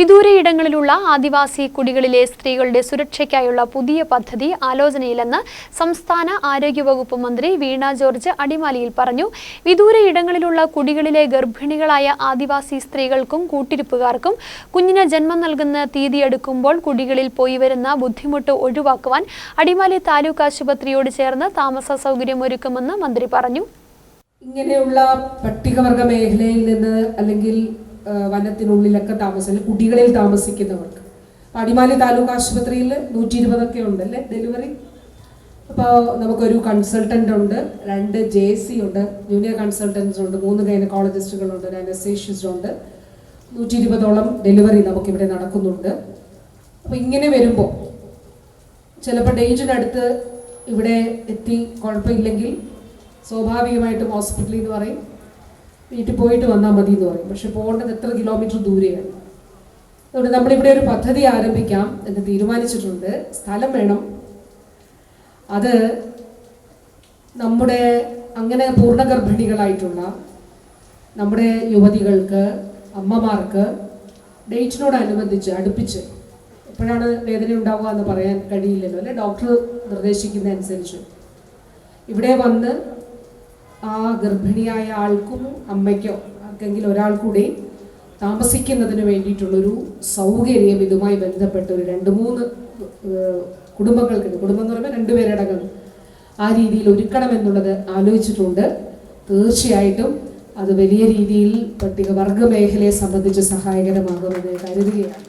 വിദൂരയിടങ്ങളിലുള്ള ആദിവാസി കുടികളിലെ സ്ത്രീകളുടെ സുരക്ഷയ്ക്കായുള്ള പുതിയ പദ്ധതി ആലോചനയിലെന്ന് സംസ്ഥാന ആരോഗ്യവകുപ്പ് മന്ത്രി വീണ ജോർജ് അടിമാലിയിൽ പറഞ്ഞു. വിദൂരയിടങ്ങളിലുള്ള കുടികളിലെ ഗർഭിണികളായ ആദിവാസി സ്ത്രീകൾക്കും കൂട്ടിരിപ്പുകാർക്കും കുഞ്ഞിന് ജന്മം നൽകുന്ന തീയതിയെടുക്കുമ്പോൾ കുടികളിൽ പോയി വരുന്ന ബുദ്ധിമുട്ട് ഒഴിവാക്കുവാൻ അടിമാലി താലൂക്ക് ആശുപത്രിയോട് ചേർന്ന് താമസ സൗകര്യമൊരുക്കുമെന്ന് മന്ത്രി പറഞ്ഞു. ഇങ്ങനെയുള്ള പട്ടികവർഗ മേഖലയിൽ നിന്ന് അല്ലെങ്കിൽ വനത്തിനുള്ളിലൊക്കെ താമസിക്കുന്ന കുട്ടികളിൽ താമസിക്കുന്നവർക്ക്. അടിമാലി താലൂക്ക് ആശുപത്രിയിൽ നൂറ്റി ഇരുപതൊക്കെ ഉണ്ടല്ലേ ഡെലിവറി? അപ്പോൾ നമുക്കൊരു കൺസൾട്ടന്റ് ഉണ്ട് രണ്ട് ജെ സി ഉണ്ട് ജൂനിയർ കൺസൾട്ടൻസ് ഉണ്ട് മൂന്ന് ഗൈനക്കോളജിസ്റ്റുകളുണ്ട് ഒരു അനസ്തേഷ്യസ്റ്റ് ഉണ്ട്. നൂറ്റി ഇരുപതോളം ഡെലിവറി നമുക്കിവിടെ നടക്കുന്നുണ്ട്. അപ്പോൾ ഇങ്ങനെ വരുമ്പോൾ ചിലപ്പോൾ ഡേറ്റിനടുത്ത് ഇവിടെ എത്തി കുഴപ്പമില്ലെങ്കിൽ സ്വാഭാവികമായിട്ടും ഹോസ്പിറ്റലിൽ എന്ന് പറയും വീട്ടിൽ പോയിട്ട് വന്നാൽ മതി എന്ന് പറയും. പക്ഷെ പോകേണ്ടത് എത്ര കിലോമീറ്റർ ദൂരെയാണ്. അതുകൊണ്ട് നമ്മളിവിടെ ഒരു പദ്ധതി ആരംഭിക്കാം എന്ന് തീരുമാനിച്ചിട്ടുണ്ട്. സ്ഥലം വേണം. അത് നമ്മുടെ അങ്ങനെ പൂർണഗർഭിണികളായിട്ടുള്ള നമ്മുടെ യുവതികൾക്ക് അമ്മമാർക്ക് ഡേറ്റിനോടനുബന്ധിച്ച് അടുപ്പിച്ച് എപ്പോഴാണ് വേദന ഉണ്ടാവുക എന്ന് പറയാൻ കഴിയില്ലല്ലോ. അല്ലെ? ഡോക്ടർ നിർദ്ദേശിക്കുന്ന അനുസരിച്ച് ഇവിടെ വന്ന് ആ ഗർഭിണിയായ ആൾക്കും അമ്മയ്ക്കോ ആർക്കെങ്കിലും ഒരാൾ കൂടി താമസിക്കുന്നതിന് വേണ്ടിയിട്ടുള്ളൊരു സൗകര്യം ഇതുമായി ബന്ധപ്പെട്ട് ഒരു രണ്ട് മൂന്ന് കുടുംബങ്ങൾക്കുണ്ട്. കുടുംബങ്ങൾക്ക് കുടുംബം എന്ന് പറയുമ്പോൾ രണ്ടുപേരടങ്ങൾ ആ രീതിയിൽ ഒരുക്കണം എന്നുള്ളത് ആലോചിച്ചിട്ടുണ്ട്. തീർച്ചയായിട്ടും അത് വലിയ രീതിയിൽ പട്ടികവർഗ മേഖലയെ സംബന്ധിച്ച് സഹായകരമാകുമെന്ന് കരുതുകയാണ്.